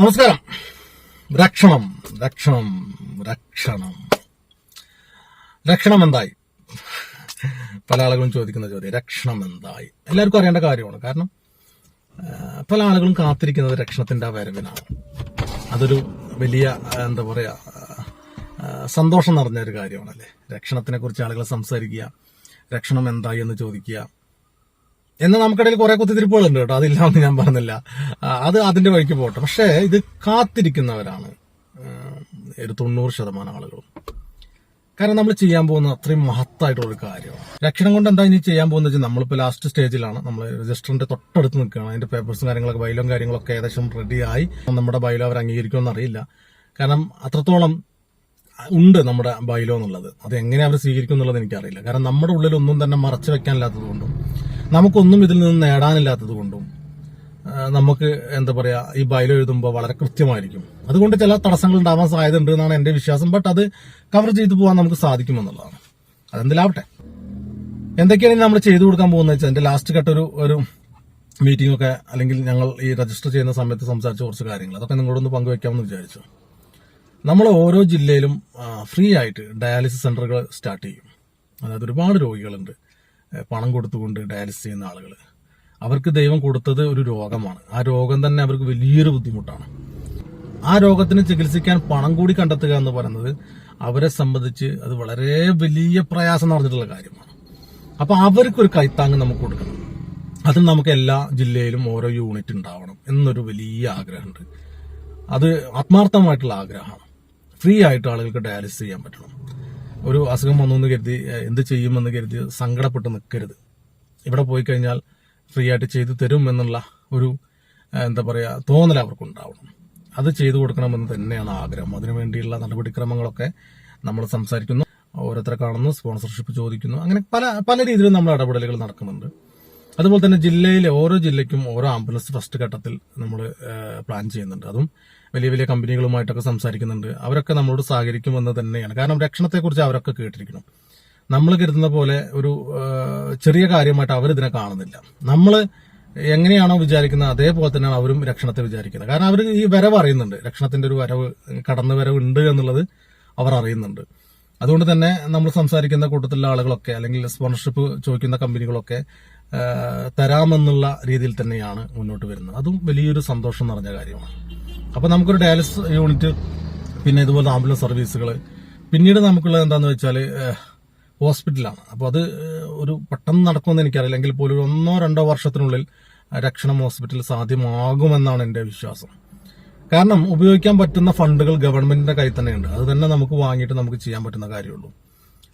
നമസ്കാരം. രക്ഷണം രക്ഷണം രക്ഷണം. രക്ഷണം എന്തായി? പല ആളുകളും ചോദിക്കുന്ന ചോദ്യം രക്ഷണം എന്തായി? എല്ലാവർക്കും അറിയേണ്ട കാര്യമാണ്. കാരണം പല ആളുകളും കാത്തിരിക്കുന്നത് രക്ഷണത്തിന്റെ ആ വരവിനാണ്. അതൊരു വലിയ എന്താ പറയാ സന്തോഷം നിറഞ്ഞ ഒരു കാര്യമാണല്ലേ? രക്ഷണത്തിനെ കുറിച്ച് ആളുകൾ സംസാരിക്കുക രക്ഷണം എന്തായി എന്ന് ചോദിക്കുക എന്ന് നമുക്കിടയിൽ കുറെ കുത്തിത്തിരിപ്പുകളുണ്ട് കേട്ടോ. അതില്ലാന്ന് ഞാൻ പറഞ്ഞില്ല. അത് അതിന്റെ വഴിക്ക് പോട്ടെ. പക്ഷേ ഇത് കാത്തിരിക്കുന്നവരാണ്. ഒരു തൊണ്ണൂറ് ശതമാനം ആളുകളും. കാരണം നമ്മൾ ചെയ്യാൻ പോകുന്ന അത്രയും മഹത്തായിട്ടുള്ള ഒരു കാര്യമാണ്. രക്ഷണം കൊണ്ട് എന്താ ഇനി ചെയ്യാൻ പോകുന്നത് വെച്ചാൽ നമ്മളിപ്പോൾ ലാസ്റ്റ് സ്റ്റേജിലാണ് നമ്മൾ രജിസ്റ്ററിന്റെ തൊട്ടടുത്ത് നിൽക്കുകയാണ്. അതിന്റെ പേപ്പേഴ്സും കാര്യങ്ങളൊക്കെ ബൈലും കാര്യങ്ങളൊക്കെ ഏകദേശം റെഡിയായി നമ്മുടെ ബൈലോ അവർ അംഗീകരിക്കുമെന്ന് അറിയില്ല. കാരണം അത്രത്തോളം ഉണ്ട് നമ്മുടെ ബൈലോ എന്നുള്ളത് അത് എങ്ങനെ അവർ സ്വീകരിക്കും എന്നുള്ളത് എനിക്കറിയില്ല. കാരണം നമ്മുടെ ഉള്ളിൽ ഒന്നും തന്നെ മറച്ചു വെക്കാനില്ലാത്തത് കൊണ്ടും നമുക്കൊന്നും ഇതിൽ നിന്ന് നേടാനില്ലാത്തത് കൊണ്ടും നമുക്ക് എന്താ പറയാ ഈ ബൈലോ എഴുതുമ്പോൾ വളരെ കൃത്യമായിരിക്കും. അതുകൊണ്ട് ചില തടസ്സങ്ങൾ ഉണ്ടാവാൻ സാധ്യത ഉണ്ട് എന്നാണ് എന്റെ വിശ്വാസം. ബട്ട് അത് കവർ ചെയ്തു പോകാൻ നമുക്ക് സാധിക്കുമെന്നുള്ളതാണ് അതെന്തിലാവട്ടെ? എന്തൊക്കെയാണ് നമ്മൾ ചെയ്തു കൊടുക്കാൻ പോകുന്നത് വെച്ചാൽ എന്റെ ലാസ്റ്റ് ഘട്ട ഒരു ഒരു മീറ്റിംഗ് ഒക്കെ അല്ലെങ്കിൽ ഞങ്ങൾ ഈ രജിസ്റ്റർ ചെയ്യുന്ന സമയത്ത് സംസാരിച്ച കുറച്ച് കാര്യങ്ങൾ. അതൊക്കെ നിങ്ങളോടൊന്ന് പങ്കുവെക്കാമെന്ന് വിചാരിച്ചു. നമ്മൾ ഓരോ ജില്ലയിലും ഫ്രീ ആയിട്ട് ഡയാലിസിസ് സെന്ററുകൾ സ്റ്റാർട്ട് ചെയ്യും. അതായത് ഒരുപാട് രോഗികളുണ്ട്. പണം കൊടുത്തുകൊണ്ട് ഡയാലിസിസ് ചെയ്യുന്ന ആളുകൾ അവർക്ക് ദൈവം കൊടുത്തത് ഒരു രോഗമാണ്. ആ രോഗം തന്നെ അവർക്ക് വലിയൊരു ബുദ്ധിമുട്ടാണ്. ആ രോഗത്തിന് ചികിത്സിക്കാൻ പണം കൂടി കണ്ടെത്തുക എന്ന് പറയുന്നത് അവരെ സംബന്ധിച്ച് അത് വളരെ വലിയ പ്രയാസം നടന്നിട്ടുള്ള കാര്യമാണ്. അപ്പൊ അവർക്കൊരു കൈത്താങ് നമുക്ക് കൊടുക്കണം. അതിന് നമുക്ക് എല്ലാ ജില്ലയിലും ഓരോ യൂണിറ്റ് ഉണ്ടാവണം എന്നൊരു വലിയ ആഗ്രഹമുണ്ട്. അത് ആത്മാർത്ഥമായിട്ടുള്ള ആഗ്രഹമാണ്. ഫ്രീ ആയിട്ട് ആളുകൾക്ക് ഡയാലിസിസ് ചെയ്യാൻ പറ്റണം. ഒരു അസുഖം വന്നു കരുതി എന്ത് ചെയ്യുമെന്ന് കരുതി സങ്കടപ്പെട്ട് നിൽക്കരുത് ഇവിടെ പോയി കഴിഞ്ഞാൽ ഫ്രീ ആയിട്ട് ചെയ്തു തരും എന്നുള്ള ഒരു എന്താ പറയുക തോന്നൽ അവർക്കുണ്ടാവണം. അത് ചെയ്തു കൊടുക്കണമെന്ന് തന്നെയാണ് ആഗ്രഹം. അതിനുവേണ്ടിയുള്ള നടപടിക്രമങ്ങളൊക്കെ നമ്മൾ സംസാരിക്കുന്നു ഓരോരുത്തരെ കാണുന്നു സ്പോൺസർഷിപ്പ് ചോദിക്കുന്നു. അങ്ങനെ പല പല രീതിയിലും നമ്മൾ ഇടപെടലുകൾ നടക്കുന്നുണ്ട്. അതുപോലെ തന്നെ ജില്ലയിലെ ഓരോ ജില്ലയ്ക്കും ഓരോ ആംബുലൻസ് ഫസ്റ്റ് ഘട്ടത്തിൽ നമ്മൾ പ്ലാൻ ചെയ്യുന്നുണ്ട്. അതും വലിയ വലിയ കമ്പനികളുമായിട്ടൊക്കെ സംസാരിക്കുന്നുണ്ട്. അവരൊക്കെ നമ്മളോട് സഹകരിക്കുമെന്ന് തന്നെയാണ്. കാരണം രക്ഷണത്തെക്കുറിച്ച് അവരൊക്കെ കേട്ടിരിക്കണം നമ്മൾ കരുതുന്ന പോലെ ഒരു ചെറിയ കാര്യമായിട്ട് അവരിതിനെ കാണുന്നില്ല. നമ്മൾ എങ്ങനെയാണോ വിചാരിക്കുന്നത് അതേപോലെ തന്നെയാണ് അവരും രക്ഷണത്തെ വിചാരിക്കുന്നത്. കാരണം അവർ ഈ വരവ് അറിയുന്നുണ്ട്. രക്ഷണത്തിന്റെ ഒരു വരവ് കടന്നു വരവ് ഉണ്ട് എന്നുള്ളത് അവർ അറിയുന്നുണ്ട്. അതുകൊണ്ട് തന്നെ നമ്മൾ സംസാരിക്കുന്ന കൂട്ടത്തിലുള്ള ആളുകളൊക്കെ അല്ലെങ്കിൽ സ്പോൺസർഷിപ്പ് ചോദിക്കുന്ന കമ്പനികളൊക്കെ തരാമെന്നുള്ള രീതിയിൽ തന്നെയാണ് മുന്നോട്ട് വരുന്നത്. അതും വലിയൊരു സന്തോഷം നിറഞ്ഞ കാര്യമാണ്. അപ്പൊ നമുക്കൊരു ഡയാലിസിസ് യൂണിറ്റ് പിന്നെ ഇതുപോലെ ആംബുലൻസ് സർവീസുകൾ പിന്നീട് നമുക്കുള്ളത് എന്താണെന്ന് വെച്ചാൽ ഹോസ്പിറ്റലാണ്. അപ്പോൾ അത് ഒരു പെട്ടെന്ന് നടക്കുമെന്ന് എനിക്കറിയില്ല. എങ്കിൽ പോലും ഒന്നോ രണ്ടോ വർഷത്തിനുള്ളിൽ രക്ഷണം ഹോസ്പിറ്റൽ സാധ്യമാകുമെന്നാണ് എന്റെ വിശ്വാസം. കാരണം ഉപയോഗിക്കാൻ പറ്റുന്ന ഫണ്ടുകൾ ഗവൺമെന്റിന്റെ കയ്യിൽ തന്നെയുണ്ട്. അത് തന്നെ നമുക്ക് വാങ്ങിയിട്ട് നമുക്ക് ചെയ്യാൻ പറ്റുന്ന കാര്യമുള്ളൂ.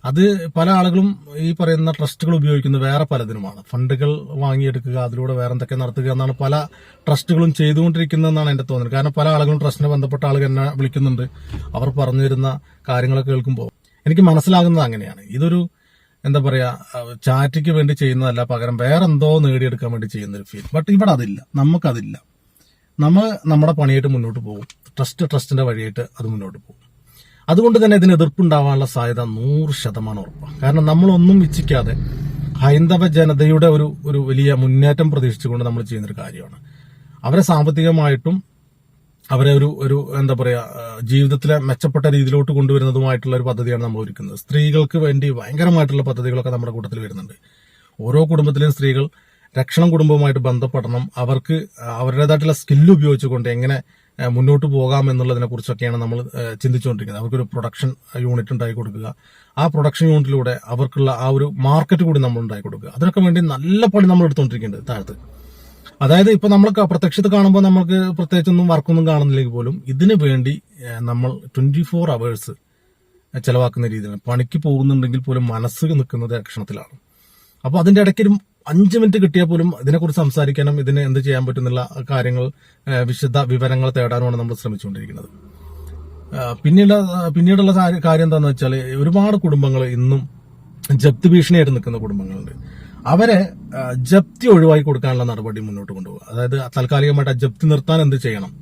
അത് പല ആളുകളും ഈ പറയുന്ന ട്രസ്റ്റുകൾ ഉപയോഗിക്കുന്നത് വേറെ പലതിനുമാണ്. ഫണ്ടുകൾ വാങ്ങിയെടുക്കുക അതിലൂടെ വേറെ എന്തൊക്കെ നടത്തുക എന്നാണ് പല ട്രസ്റ്റുകളും ചെയ്തുകൊണ്ടിരിക്കുന്നതെന്നാണ് എന്റെ തോന്നൽ. കാരണം പല ആളുകളും ട്രസ്റ്റിനെ ബന്ധപ്പെട്ട ആളുകൾ എന്നെ വിളിക്കുന്നുണ്ട്. അവർ പറഞ്ഞു തരുന്ന കാര്യങ്ങളൊക്കെ കേൾക്കുമ്പോൾ എനിക്ക് മനസ്സിലാകുന്നത് അങ്ങനെയാണ്. ഇതൊരു എന്താ പറയാ ചാറ്റിക്ക് വേണ്ടി ചെയ്യുന്നതല്ല പകരം വേറെ എന്തോ നേടിയെടുക്കാൻ വേണ്ടി ചെയ്യുന്ന ഒരു ഫീൽ. ബട്ട് ഇവിടെ അതില്ല. നമുക്കതില്ല. നമ്മൾ നമ്മുടെ പണിയായിട്ട് മുന്നോട്ട് പോകും. ട്രസ്റ്റ് ട്രസ്റ്റിന്റെ വഴിയായിട്ട് അത് മുന്നോട്ട് പോകും. അതുകൊണ്ട് തന്നെ ഇതിന് എതിർപ്പുണ്ടാവാനുള്ള സാധ്യത നൂറ് ശതമാനം ഉറപ്പാണ് കാരണം നമ്മളൊന്നും ഇച്ഛിക്കാതെ ഹൈന്ദവ ജനതയുടെ ഒരു ഒരു വലിയ മുന്നേറ്റം പ്രതീക്ഷിച്ചുകൊണ്ട് നമ്മൾ ചെയ്യുന്നൊരു കാര്യമാണ്. അവരെ സാമ്പത്തികമായിട്ടും അവരെ ഒരു ഒരു എന്താ പറയുക ജീവിതത്തിലെ മെച്ചപ്പെട്ട രീതിയിലോട്ട് കൊണ്ടുവരുന്നതുമായിട്ടുള്ള ഒരു പദ്ധതിയാണ് നമ്മൾ ഒരുക്കുന്നത്. സ്ത്രീകൾക്ക് വേണ്ടി ഭയങ്കരമായിട്ടുള്ള പദ്ധതികളൊക്കെ നമ്മുടെ കൂട്ടത്തിൽ വരുന്നുണ്ട്. ഓരോ കുടുംബത്തിലെയും സ്ത്രീകൾ രക്ഷണം കുടുംബവുമായിട്ട് ബന്ധപ്പെടണം. അവർക്ക് അവരുടേതായിട്ടുള്ള സ്കില്ല് ഉപയോഗിച്ചുകൊണ്ട് എങ്ങനെ മുന്നോട്ട് പോകാം എന്നുള്ളതിനെ കുറിച്ചൊക്കെയാണ് നമ്മൾ ചിന്തിച്ചുകൊണ്ടിരിക്കുന്നത്. അവർക്കൊരു പ്രൊഡക്ഷൻ യൂണിറ്റ് ഉണ്ടായി കൊടുക്കുക. ആ പ്രൊഡക്ഷൻ യൂണിറ്റിലൂടെ അവർക്കുള്ള ആ ഒരു മാർക്കറ്റ് കൂടി നമ്മൾ ഉണ്ടായി കൊടുക്കുക. അതിനൊക്കെ വേണ്ടി നല്ല പണി നമ്മൾ എടുത്തുകൊണ്ടിരിക്കുന്നുണ്ട് താഴത്ത് അതായത് ഇപ്പൊ നമ്മൾ പ്രത്യക്ഷത്ത് കാണുമ്പോൾ നമുക്ക് പ്രത്യേകിച്ചൊന്നും വർക്കൊന്നും കാണുന്നില്ലെങ്കിൽ പോലും ഇതിനു വേണ്ടി നമ്മൾ ട്വന്റി ഫോർ അവേഴ്സ് ചെലവാക്കുന്ന രീതിയിലാണ് പണിക്ക് പോകുന്നുണ്ടെങ്കിൽ പോലും മനസ്സ് നിൽക്കുന്നത് രക്ഷണത്തിലാണ് അപ്പൊ അതിന്റെ ഇടയ്ക്ക് ഒരു അഞ്ച് മിനിറ്റ് കിട്ടിയാൽ പോലും ഇതിനെക്കുറിച്ച് സംസാരിക്കാനും ഇതിന് എന്ത് ചെയ്യാൻ പറ്റുന്നുള്ള കാര്യങ്ങൾ വിശദ വിവരങ്ങൾ തേടാനുമാണ് നമ്മൾ ശ്രമിച്ചുകൊണ്ടിരിക്കുന്നത്. പിന്നീട് പിന്നീടുള്ള കാര്യം എന്താണെന്ന് വെച്ചാൽ ഒരുപാട് കുടുംബങ്ങൾ ഇന്നും ജപ്തി ഭീഷണിയായിട്ട് നിൽക്കുന്ന കുടുംബങ്ങളുണ്ട്. അവരെ ജപ്തി ഒഴിവാക്കി കൊടുക്കാനുള്ള നടപടി മുന്നോട്ട് കൊണ്ടുപോകുക അതായത് താൽക്കാലികമായിട്ട് ജപ്തി നിർത്താൻ എന്ത് ചെയ്യണം?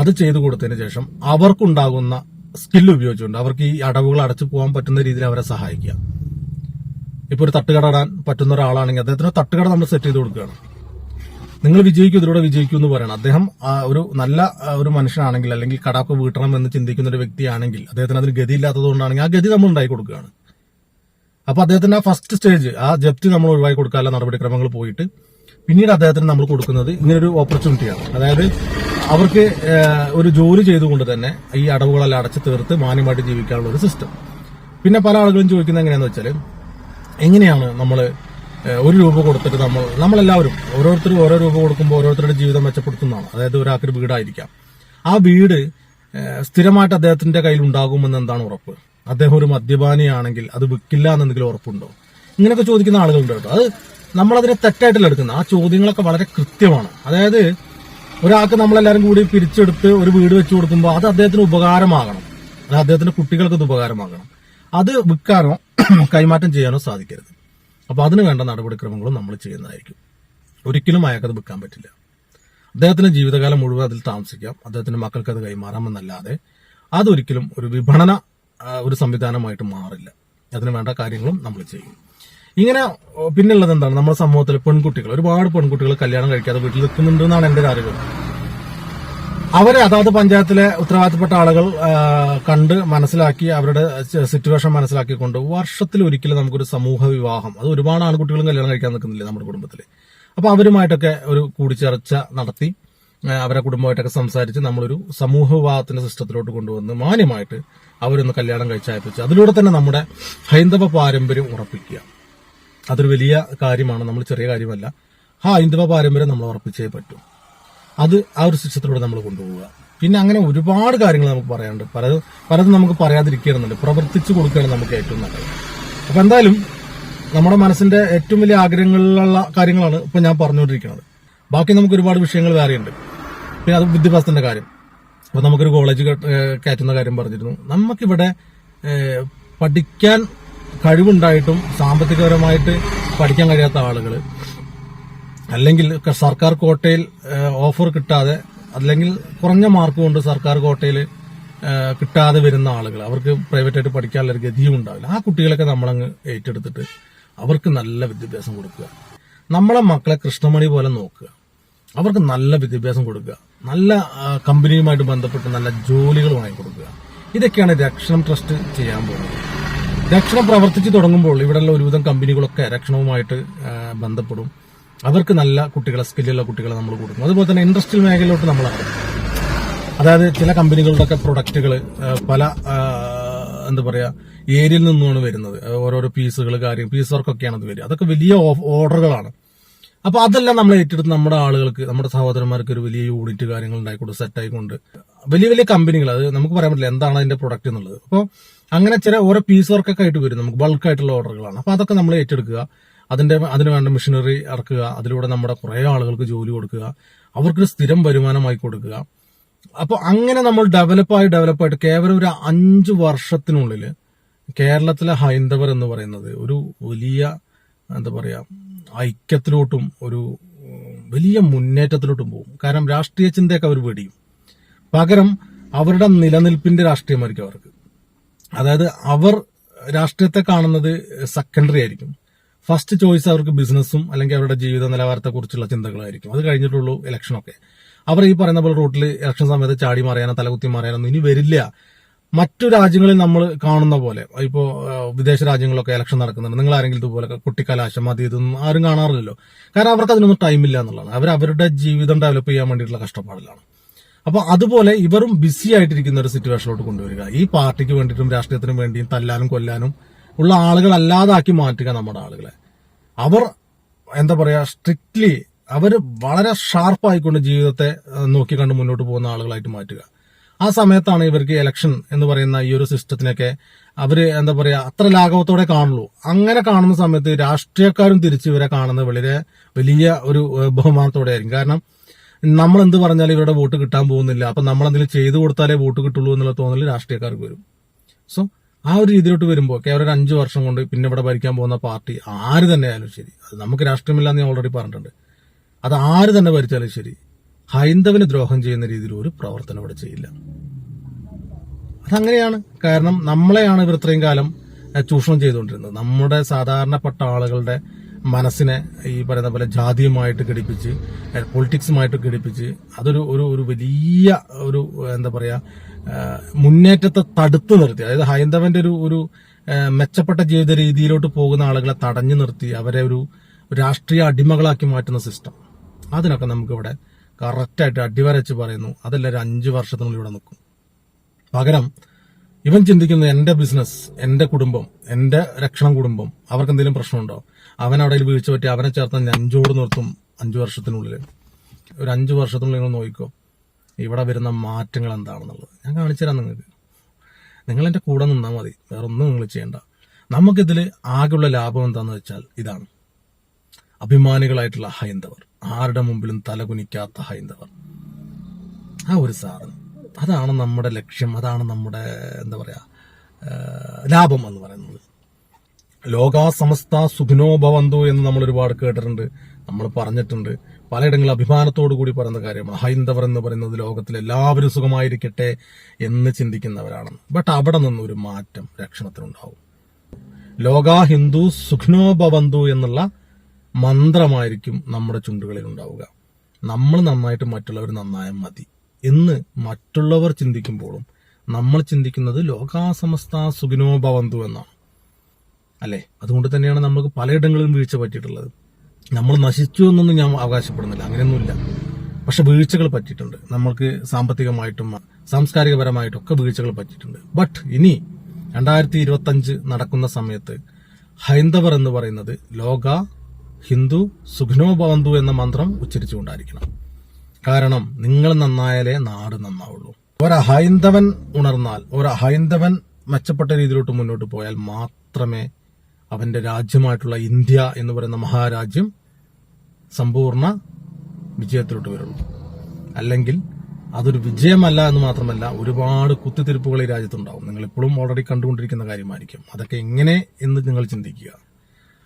അത് ചെയ്തു കൊടുത്തതിന് ശേഷം അവർക്കുണ്ടാകുന്ന സ്കില്ല് ഉപയോഗിച്ചുകൊണ്ട് അവർക്ക് ഈ അടവുകൾ അടച്ചു പോകാൻ പറ്റുന്ന രീതിയിൽ അവരെ സഹായിക്കുക. ഇപ്പൊ ഒരു തട്ടുകട ഇടാൻ പറ്റുന്ന ഒരാളാണെങ്കിൽ അദ്ദേഹത്തിന് തട്ടുകട നമ്മൾ സെറ്റ് ചെയ്ത് കൊടുക്കുകയാണ്. നിങ്ങൾ വിജയിക്കും ഇതിലൂടെ വിജയിക്കും എന്ന് പറയണം. അദ്ദേഹം ഒരു നല്ല ഒരു മനുഷ്യനാണെങ്കിൽ അല്ലെങ്കിൽ കടാപ്പ് വീട്ടണം എന്ന് ചിന്തിക്കുന്ന ഒരു വ്യക്തിയാണെങ്കിൽ അദ്ദേഹത്തിന് അതിന് ഗതി ഇല്ലാത്തതുകൊണ്ടാണെങ്കിൽ ആ ഗതി നമ്മൾ ഉണ്ടായി കൊടുക്കുകയാണ്. അപ്പൊ അദ്ദേഹത്തിന് ആ ഫസ്റ്റ് സ്റ്റേജ് ആ ജപ്തി നമ്മൾ ഒഴിവാക്കി കൊടുക്കാനുള്ള നടപടിക്രമങ്ങൾ പോയിട്ട് പിന്നീട് അദ്ദേഹത്തിന് നമ്മൾ കൊടുക്കുന്നത് ഇങ്ങനൊരു ഓപ്പർച്യൂണിറ്റിയാണ് അതായത് അവർക്ക് ഒരു ജോലി ചെയ്തുകൊണ്ട് തന്നെ ഈ അടവുകളെല്ലാം അടച്ചു തീർത്ത് മാന്യമായിട്ട് ജീവിക്കാനുള്ള ഒരു സിസ്റ്റം പിന്നെ പല ആളുകളും ചോദിക്കുന്നത് എങ്ങനെയാണെന്ന് വെച്ചാൽ എങ്ങനെയാണ് നമ്മൾ ഒരു രൂപ കൊടുത്തിട്ട് നമ്മൾ നമ്മളെല്ലാവരും ഓരോരുത്തരും ഓരോ രൂപ കൊടുക്കുമ്പോൾ ഓരോരുത്തരുടെ ജീവിതം മെച്ചപ്പെടുത്തുന്നതാണ്. അതായത് ഒരാൾക്കൊരു വീടായിരിക്കാം. ആ വീട് സ്ഥിരമായിട്ട് അദ്ദേഹത്തിന്റെ കയ്യിൽ ഉണ്ടാകുമെന്ന് എന്താണ് ഉറപ്പ്? അദ്ദേഹം ഒരു മദ്യപാനിയാണെങ്കിൽ അത് വിൽക്കില്ല എന്നെന്തെങ്കിലും ഉറപ്പുണ്ടോ? ഇങ്ങനെയൊക്കെ ചോദിക്കുന്ന ആളുകളുണ്ട് കേട്ടോ. അത് നമ്മളതിനെ തെറ്റായിട്ടല്ല എടുക്കുന്നത്. ആ ചോദ്യങ്ങളൊക്കെ വളരെ കൃത്യമാണ്. അതായത് ഒരാൾക്ക് നമ്മളെല്ലാവരും കൂടി പിരിച്ചെടുത്ത് ഒരു വീട് വെച്ചു കൊടുക്കുമ്പോൾ അത് അദ്ദേഹത്തിന് ഉപകാരമാകണം. അത് അദ്ദേഹത്തിന്റെ കുട്ടികൾക്ക് അത് ഉപകാരമാകണം. അത് വിൽക്കാനോ കൈമാറ്റം ചെയ്യാനോ സാധിക്കരുത്. അപ്പോൾ അതിന് വേണ്ട നടപടിക്രമങ്ങളും നമ്മൾ ചെയ്യുന്നതായിരിക്കും. ഒരിക്കലും അയാൾക്കത് വിൽക്കാൻ പറ്റില്ല. അദ്ദേഹത്തിന്റെ ജീവിതകാലം മുഴുവൻ അതിൽ താമസിക്കാം. അദ്ദേഹത്തിന്റെ മക്കൾക്ക് അത് കൈമാറാമെന്നല്ലാതെ അതൊരിക്കലും ഒരു വിപണന ഒരു സംവിധാനമായിട്ട് മാറില്ല. അതിന് വേണ്ട കാര്യങ്ങളും നമ്മൾ ചെയ്യും. ഇങ്ങനെ പിന്നെയുള്ളത് എന്താണ്? നമ്മുടെ സമൂഹത്തിൽ പെൺകുട്ടികൾ ഒരുപാട് പെൺകുട്ടികൾ കല്യാണം കഴിക്കാതെ വീട്ടിൽ നിൽക്കുന്നുണ്ട് എന്നാണ് എന്റെ ഒരു അറിവ്. അവരെ അതാത് പഞ്ചായത്തിലെ ഉത്തരവാദിത്തപ്പെട്ട ആളുകൾ കണ്ട് മനസ്സിലാക്കി അവരുടെ സിറ്റുവേഷൻ മനസ്സിലാക്കിക്കൊണ്ട് വർഷത്തിൽ ഒരിക്കലും നമുക്കൊരു സമൂഹ വിവാഹം അത് ഒരുപാട് ആൺകുട്ടികളും കല്യാണം കഴിക്കാൻ നിൽക്കുന്നില്ലേ നമ്മുടെ കുടുംബത്തിൽ അപ്പൊ അവരുമായിട്ടൊക്കെ ഒരു കൂടിച്ചേർച്ച നടത്തി അവരെ കുടുംബമായിട്ടൊക്കെ സംസാരിച്ച് നമ്മളൊരു സമൂഹ വിവാഹത്തിന്റെ സിസ്റ്റത്തിലോട്ട് കൊണ്ടുവന്ന് മാന്യമായിട്ട് അവരൊന്ന് കല്യാണം കഴിച്ചയപ്പിച്ച് അതിലൂടെ തന്നെ നമ്മുടെ ഹൈന്ദവ പാരമ്പര്യം ഉറപ്പിക്കുക. അതൊരു വലിയ കാര്യമാണ് നമ്മൾ ചെറിയ കാര്യമല്ല. ആ ഹൈന്ദവ പാരമ്പര്യം നമ്മൾ ഉറപ്പിച്ചേ പറ്റൂ. അത് ആ ഒരു സിസ്റ്റത്തിലൂടെ നമ്മൾ കൊണ്ടുപോവുക. പിന്നെ അങ്ങനെ ഒരുപാട് കാര്യങ്ങൾ നമുക്ക് പറയാനുണ്ട്. പലതും പലതും നമുക്ക് പറയാതിരിക്കണമെന്നുണ്ട് പ്രവർത്തിച്ചു കൊടുക്കുകയാണ് നമുക്ക് ഏറ്റവും നല്ലത്. അപ്പൊ എന്തായാലും നമ്മുടെ മനസ്സിന്റെ ഏറ്റവും വലിയ ആഗ്രഹങ്ങളിലുള്ള കാര്യങ്ങളാണ് ഇപ്പൊ ഞാൻ പറഞ്ഞുകൊണ്ടിരിക്കുന്നത്. ബാക്കി നമുക്ക് ഒരുപാട് വിഷയങ്ങൾ വേറെയുണ്ട്. പിന്നെ അത് വിദ്യാഭ്യാസത്തിന്റെ കാര്യം. അപ്പൊ നമുക്കൊരു കോളേജ് കയറ്റുന്ന കാര്യം പറഞ്ഞിരുന്നു. നമുക്കിവിടെ പഠിക്കാൻ കഴിവുണ്ടായിട്ടും സാമ്പത്തികപരമായിട്ട് പഠിക്കാൻ കഴിയാത്ത ആളുകൾ അല്ലെങ്കിൽ സർക്കാർ കോട്ടയിൽ ഓഫർ കിട്ടാതെ അല്ലെങ്കിൽ കുറഞ്ഞ മാർക്ക് കൊണ്ട് സർക്കാർ കോട്ടയിൽ കിട്ടാതെ വരുന്ന ആളുകൾ അവർക്ക് പ്രൈവറ്റായിട്ട് പഠിക്കാനുള്ള ഒരു ഗതിയും ഉണ്ടാവില്ല. ആ കുട്ടികളൊക്കെ നമ്മളങ്ങ് ഏറ്റെടുത്തിട്ട് അവർക്ക് നല്ല വിദ്യാഭ്യാസം കൊടുക്കുക. നമ്മളെ മക്കളെ കൃഷ്ണമണി പോലെ നോക്കുക. അവർക്ക് നല്ല വിദ്യാഭ്യാസം കൊടുക്കുക. നല്ല കമ്പനിയുമായിട്ട് ബന്ധപ്പെട്ട് നല്ല ജോലികൾ വാങ്ങിക്കൊടുക്കുക. ഇതൊക്കെയാണ് രക്ഷണം ട്രസ്റ്റ് ചെയ്യാൻ പോകുന്നത്. രക്ഷണം പ്രവർത്തിച്ച് തുടങ്ങുമ്പോൾ ഇവിടെയുള്ള ഒരുവിധം കമ്പനികളൊക്കെ രക്ഷണവുമായിട്ട് ബന്ധപ്പെടും. അവർക്ക് നല്ല കുട്ടികളെ സ്കില്ലുള്ള കുട്ടികളെ നമ്മൾ കൊടുക്കും. അതുപോലെ തന്നെ ഇൻഡസ്ട്രിയൽ മേഖലയിലോട്ട് നമ്മൾ അതായത് ചില കമ്പനികളുടെ ഒക്കെ പ്രൊഡക്റ്റുകൾ പല എന്താ പറയുക ഏരിയയിൽ നിന്നുമാണ് വരുന്നത്. ഓരോരോ പീസുകൾ കാര്യം പീസ് വർക്കൊക്കെയാണ് അത് വരിക. അതൊക്കെ വലിയ ഓർഡറുകളാണ് അപ്പൊ അതെല്ലാം നമ്മൾ ഏറ്റെടുത്ത് നമ്മുടെ ആളുകൾക്ക് നമ്മുടെ സഹോദരന്മാർക്ക് ഒരു വലിയ യൂണിറ്റ് കാര്യങ്ങൾ ഉണ്ടായിക്കൊണ്ട് സെറ്റ് ആയിക്കൊണ്ട് വലിയ വലിയ കമ്പനികൾ അത് നമുക്ക് പറയാൻ പറ്റില്ല എന്താണ് അതിന്റെ പ്രൊഡക്റ്റ് എന്നുള്ളത്. അപ്പോൾ അങ്ങനെ ചില ഓരോ പീസ് വർക്കൊക്കെ ആയിട്ട് വരും. നമുക്ക് ബൾക്ക് ആയിട്ടുള്ള ഓർഡറുകളാണ് അപ്പൊ അതൊക്കെ നമ്മൾ ഏറ്റെടുക്കുക. അതിന്റെ അതിന് വേണ്ട മെഷീനറി ഇറക്കുക അതിലൂടെ നമ്മുടെ കുറെ ആളുകൾക്ക് ജോലി കൊടുക്കുക അവർക്കൊരു സ്ഥിരം വരുമാനമായി കൊടുക്കുക. അപ്പൊ അങ്ങനെ നമ്മൾ ഡെവലപ്പായി ഡെവലപ്പായിട്ട് കേവലം ഒരു അഞ്ചു വർഷത്തിനുള്ളിൽ കേരളത്തിലെ ഹൈന്ദവർ എന്ന് പറയുന്നത് ഒരു വലിയ എന്താ പറയാ ഐക്യത്തിലോട്ടും ഒരു വലിയ മുന്നേറ്റത്തിലോട്ടും പോകും. കാരണം രാഷ്ട്രീയ ചിന്തയൊക്കെ അവർ വെടിയും. പകരം അവരുടെ നിലനിൽപ്പിന്റെ രാഷ്ട്രീയമായിരിക്കും അവർക്ക്. അതായത് അവർ രാഷ്ട്രീയത്തെ കാണുന്നത് സെക്കൻഡറി ആയിരിക്കും. ഫസ്റ്റ് ചോയ്സ് അവർക്ക് ബിസിനസ്സും അല്ലെങ്കിൽ അവരുടെ ജീവിത നിലവാരത്തെക്കുറിച്ചുള്ള ചിന്തകളായിരിക്കും. അത് കഴിഞ്ഞിട്ടുള്ളൂ ഇലക്ഷനൊക്കെ അവർ ഈ പറയുന്ന പോലെ റൂട്ടിൽ ഇലക്ഷൻ സമയത്ത് ചാടി മറിയാനോ തലകുത്തി മറിയാനോ ഇനി വരില്ല. മറ്റു രാജ്യങ്ങളിൽ നമ്മൾ കാണുന്ന പോലെ ഇപ്പോൾ വിദേശ രാജ്യങ്ങളൊക്കെ ഇലക്ഷൻ നടക്കുന്നുണ്ട്. നിങ്ങൾ ആരെങ്കിലും ഇതുപോലെ കുട്ടിക്കലാശം അത് ഇതൊന്നും ആരും കാണാറില്ലല്ലോ. കാരണം അവർക്ക് അതിനൊന്നും ടൈമില്ല എന്നുള്ളതാണ്. അവർ അവരുടെ ജീവിതം ഡെവലപ്പ് ചെയ്യാൻ വേണ്ടിയിട്ടുള്ള കഷ്ടപ്പാടിലാണ്. അപ്പോൾ അതുപോലെ ഇവരും ബിസി ആയിട്ടിരിക്കുന്ന ഒരു സിറ്റുവേഷനിലോട്ട് കൊണ്ടുവരിക. ഈ പാർട്ടിക്ക് വേണ്ടിയിട്ടും രാഷ്ട്രീയത്തിനും വേണ്ടിയും തല്ലാനും കൊല്ലാനും ഉള്ള ആളുകൾ അല്ലാതാക്കി മാറ്റുക നമ്മുടെ ആളുകളെ. അവർ എന്താ പറയുക സ്ട്രിക്ട്ലി അവർ വളരെ ഷാർപ്പായിക്കൊണ്ട് ജീവിതത്തെ നോക്കിക്കണ്ട് മുന്നോട്ട് പോകുന്ന ആളുകളായിട്ട് മാറ്റുക. ആ സമയത്താണ് ഇവർക്ക് ഇലക്ഷൻ എന്ന് പറയുന്ന ഈ ഒരു സിസ്റ്റത്തിനൊക്കെ അവർ എന്താ പറയുക അത്ര ലാഘവത്തോടെ കാണുള്ളൂ. അങ്ങനെ കാണുന്ന സമയത്ത് രാഷ്ട്രീയക്കാരും തിരിച്ച് ഇവരെ കാണുന്നത് വളരെ വലിയ ഒരു ബഹുമാനത്തോടെ ആയിരിക്കും. കാരണം നമ്മൾ എന്ത് പറഞ്ഞാലും ഇവരുടെ വോട്ട് കിട്ടാൻ പോകുന്നില്ല. അപ്പൊ നമ്മൾ എന്തെങ്കിലും ചെയ്തു കൊടുത്താലേ വോട്ട് കിട്ടുള്ളൂ എന്നുള്ള തോന്നൽ രാഷ്ട്രീയക്കാർക്ക് വരും. സോ ആ ഒരു രീതിയിലോട്ട് വരുമ്പോൾ കേവലം ഒരു അഞ്ചു വർഷം കൊണ്ട് പിന്നെ ഇവിടെ ഭരിക്കാൻ പോകുന്ന പാർട്ടി ആര് തന്നെ ആയാലും ശരി. അത് നമുക്ക് രാഷ്ട്രീയമില്ലാന്ന് ഞാൻ ഓൾറെഡി പറഞ്ഞിട്ടുണ്ട്. അത് ആര് തന്നെ ഭരിച്ചാലും ശരി. ഹൈന്ദവന് ദ്രോഹം ചെയ്യുന്ന രീതിയിൽ ഒരു പ്രവർത്തനം ഇവിടെ ചെയ്യില്ല. അതങ്ങനെയാണ്. കാരണം നമ്മളെയാണ് ഇവർ ഇത്രയും കാലം ചൂഷണം ചെയ്തുകൊണ്ടിരുന്നത്. നമ്മുടെ സാധാരണപ്പെട്ട ആളുകളുടെ മനസ്സിനെ ഈ പറയുന്ന പോലെ ജാതിയുമായിട്ട് ഘടിപ്പിച്ച് പൊളിറ്റിക്സുമായിട്ട് ഘടിപ്പിച്ച് അതൊരു ഒരു ഒരു വലിയ ഒരു എന്താ പറയുക മുന്നേറ്റത്തെ തടുത്തു നിർത്തി. അതായത് ഹൈന്ദവന്റെ ഒരു ഒരു മെച്ചപ്പെട്ട ജീവിത രീതിയിലോട്ട് പോകുന്ന ആളുകളെ തടഞ്ഞു നിർത്തി അവരെ ഒരു രാഷ്ട്രീയ അടിമകളാക്കി മാറ്റുന്ന സിസ്റ്റം അതിനൊക്കെ നമുക്കിവിടെ കറക്റ്റായിട്ട് അടിവരച്ച് പറയുന്നു. അതെല്ലാം ഒരു അഞ്ചു വർഷത്തിനുള്ളിൽ ഇവിടെ നിൽക്കും. പകരം ഇവൻ ചിന്തിക്കുന്നത് എന്റെ ബിസിനസ് എന്റെ കുടുംബം എന്റെ രക്ഷണം കുടുംബം അവർക്ക് എന്തെങ്കിലും പ്രശ്നമുണ്ടോ? അവൻ അവിടെ വീഴ്ച പറ്റി അവനെ ചേർത്താൻ ഞാൻ അഞ്ചോട് നിർത്തും അഞ്ചു വർഷത്തിനുള്ളിൽ. ഒരു അഞ്ചു വർഷത്തിനുള്ളിൽ നിങ്ങൾ നോക്കിക്കോ. ഇവിടെ വരുന്ന മാറ്റങ്ങൾ എന്താണെന്നുള്ളത്. ഞാൻ കാണിച്ചുതരാം നിങ്ങൾക്ക്. നിങ്ങൾ എന്റെ കൂടെ നിന്നാൽ മതി. വേറെ ഒന്നും നിങ്ങൾ ചെയ്യണ്ട. നമുക്കിതിൽ ആകെയുള്ള ലാഭം എന്താണെന്ന് വെച്ചാൽ ഇതാണ്. അഭിമാനികളായിട്ടുള്ള ഹൈന്ദവർ. ആരുടെ മുമ്പിലും തലകുനിക്കാത്ത ഹൈന്ദവർ. ആ ഒരു സാധനം. അതാണ് നമ്മുടെ ലക്ഷ്യം അതാണ് നമ്മുടെ എന്താ പറയുക ലാഭം എന്ന് പറയുന്നത്. ലോകാസമസ്ത സുഖിനോ ഭവന്തു എന്ന് നമ്മൾ ഒരുപാട് കേട്ടിട്ടുണ്ട് നമ്മൾ പറഞ്ഞിട്ടുണ്ട്. പലയിടങ്ങളിൽ അഭിമാനത്തോടു കൂടി പറയുന്ന കാര്യമാണ് ഹൈന്ദവർ എന്ന് പറയുന്നത് ലോകത്തിൽ എല്ലാവരും സുഖമായിരിക്കട്ടെ എന്ന് ചിന്തിക്കുന്നവരാണ് ബട്ട് അവിടെ നിന്ന് ഒരു മാറ്റം രക്ഷണത്തിനുണ്ടാവും. ലോകാ ഹിന്ദു സുഖ്നോ ഭവന്തു എന്നുള്ള മന്ത്രമായിരിക്കും നമ്മുടെ ചുണ്ടുകളിൽ ഉണ്ടാവുക നമ്മൾ നന്നായിട്ട് മറ്റുള്ളവർ നന്നായാൽ മതി. എന്ന് മറ്റുള്ളവർ ചിന്തിക്കുമ്പോഴും നമ്മൾ ചിന്തിക്കുന്നത് ലോകാസമസ്ത സുഖിനോ ഭവന്തു എന്നാണ്. അല്ലേ? അതുകൊണ്ട് തന്നെയാണ് നമുക്ക് പലയിടങ്ങളിലും വീഴ്ച പറ്റിയിട്ടുള്ളത്. നമ്മൾ നശിച്ചു എന്നൊന്നും ഞാൻ അവകാശപ്പെടുന്നില്ല. അങ്ങനെയൊന്നുമില്ല. പക്ഷെ വീഴ്ചകൾ പറ്റിയിട്ടുണ്ട്. നമ്മൾക്ക് സാമ്പത്തികമായിട്ടും സാംസ്കാരികപരമായിട്ടും ഒക്കെ വീഴ്ചകൾ പറ്റിയിട്ടുണ്ട്. ബട്ട് ഇനി രണ്ടായിരത്തി ഇരുപത്തി അഞ്ച് നടക്കുന്ന സമയത്ത് ഹൈന്ദവർ എന്ന് പറയുന്നത് ലോക ഹിന്ദു സുഖനോ ഭവന്തു എന്ന മന്ത്രം ഉച്ചരിച്ചുകൊണ്ടായിരിക്കണം. കാരണം നിങ്ങൾ നന്നായാലേ നാട് നന്നാവുള്ളൂ. ഒരഹൈന്ദവൻ ഉണർന്നാൽ ഒരഹൈന്ദവൻ മെച്ചപ്പെട്ട രീതിയിലോട്ട് മുന്നോട്ട് പോയാൽ മാത്രമേ അവന്റെ രാജ്യമായിട്ടുള്ള ഇന്ത്യ എന്ന് പറയുന്ന മഹാരാജ്യം സമ്പൂർണ വിജയത്തിലോട്ട് വരുള്ളൂ. അല്ലെങ്കിൽ അതൊരു വിജയമല്ല എന്ന് മാത്രമല്ല ഒരുപാട് കുത്തിത്തിരിപ്പുകൾ ഈ രാജ്യത്തുണ്ടാവും. നിങ്ങൾ ഇപ്പോഴും ഓൾറെഡി കണ്ടുകൊണ്ടിരിക്കുന്ന കാര്യമായിരിക്കും. അതൊക്കെ എങ്ങനെ എന്ന് നിങ്ങൾ ചിന്തിക്കുക.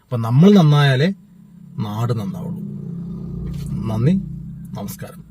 അപ്പൊ നമ്മൾ നന്നായാലേ നാട് നന്നാവുള്ളൂ. നന്ദി നമസ്കാരം.